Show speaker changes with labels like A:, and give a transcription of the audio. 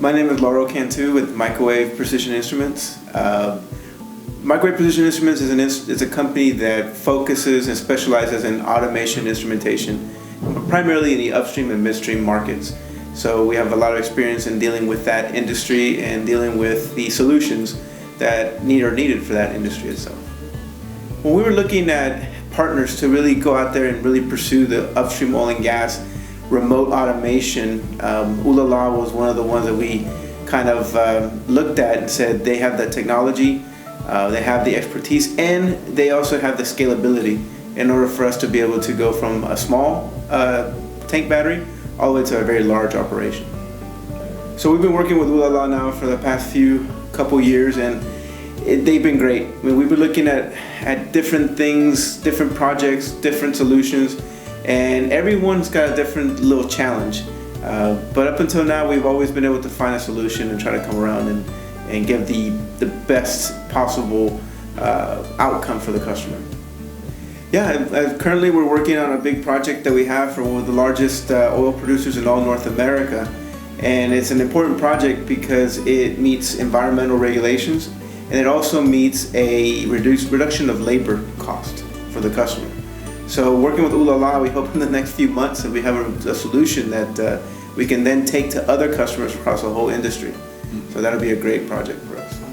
A: My name is Lauro Cantu with Microwave Precision Instruments. Uh, Microwave Precision Instruments is, an is a company that focuses and specializes in automation instrumentation, primarily in the upstream and midstream markets. So we have a lot of experience in dealing with that industry and dealing with the solutions that need are needed for that industry itself. When we were looking at partners to really go out there and really pursue the upstream oil and gas remote automation, um, Ulala was one of the ones that we kind of um, looked at and said they have the technology, uh, they have the expertise, and they also have the scalability in order for us to be able to go from a small uh, tank battery all the way to a very large operation. So we've been working with Ulala now for the past few couple years, and it, they've been great. I mean, we've been looking at at different things, different projects, different solutions, and everyone's got a different little challenge. Uh, but up until now, we've always been able to find a solution and try to come around and, and give the, the best possible uh, outcome for the customer. Yeah, uh, currently we're working on a big project that we have for one of the largest uh, oil producers in all North America. And it's an important project because it meets environmental regulations and it also meets a reduced reduction of labor cost for the customer. So working with Ulala, we hope in the next few months that we have a, a solution that uh, we can then take to other customers across the whole industry. So that'll be a great project for us.